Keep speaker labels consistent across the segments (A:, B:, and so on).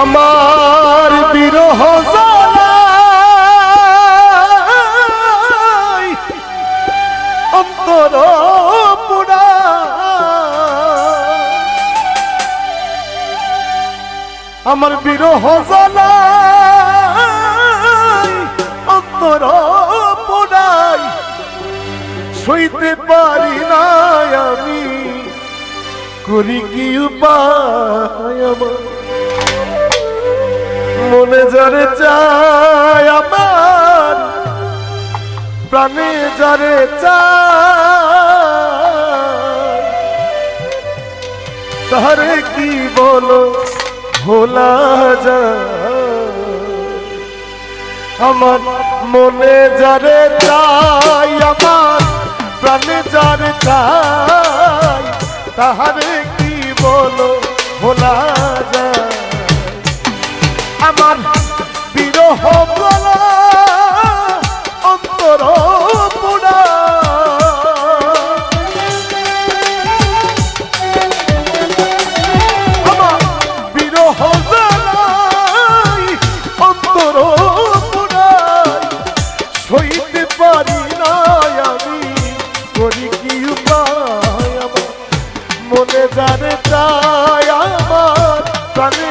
A: আমার বিরহ অন্তর আমার বিরহ অন্তর পুরাই। সইতে পারি না আমি। করি কি উপায় আমার? মনে যারে চায় আমার, প্রাণে চায়। তারে কি বলো, ভোলা যা আমার মনে যারে চাই আমার, প্রাণে যারে চাই তাহারে কি বলো, ভোলা যায়। আমার বিরহ অন্তর মনে জানে চাই আমার প্রাণে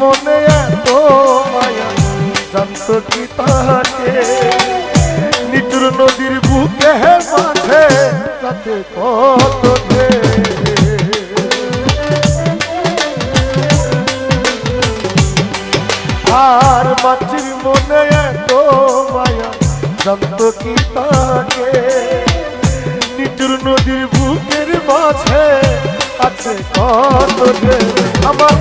A: মনে এত মায়া জানত কি তাহাকে নিটুর নদীর বুকে মাঝে তাতে কত আর মাটির মনে এত মায়া জানত কি তাকে নিটুর নদীর বুকের মাঝে আছে কত। আমার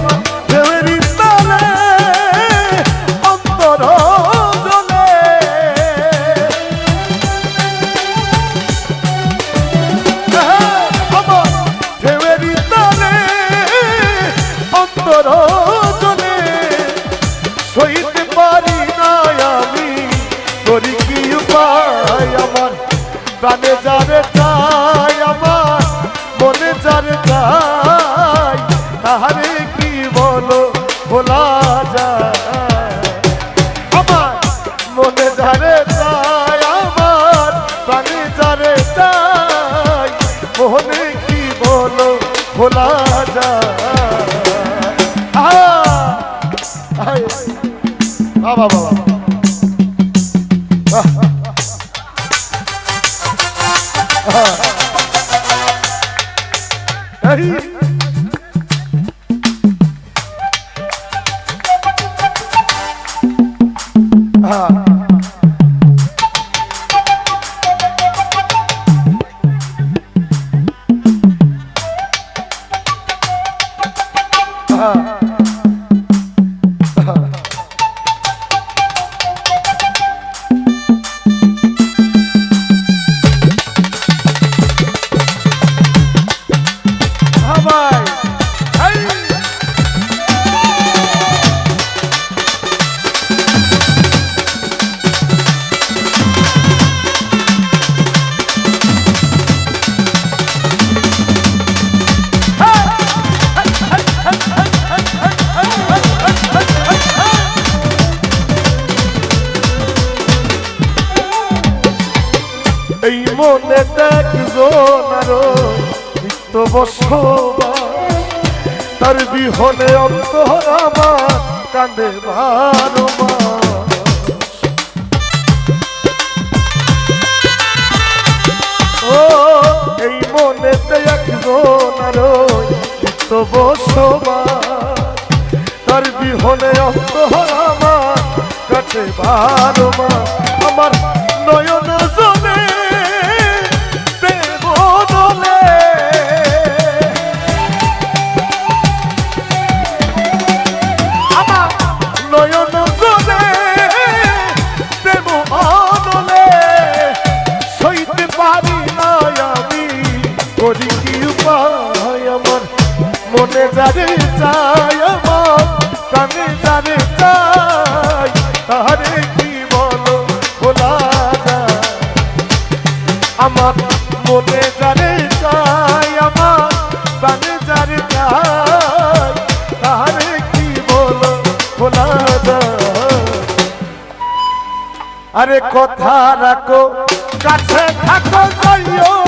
A: ভোলা যায়! বাবা বাবা ভাই মনে দেখজন আরও নিত্য তার বিহনে অন্তর আমার বারো মাস। ও, এই মনেতে একজন আরও তার বিহনে অন্তর আমার বারো মা আমার নয়ন পারি না আমি, করি কি উপায় আমার? মনে যারে চাই আমার, কানে যারে চাই তাহারে কি বলো, বলা যায়? আমার মনে যারে চাই আমার, কানে যারে চাই তাহারে কি বলো, বলা যায়? আরে কথা রাখো কাছে থাকো যাইও।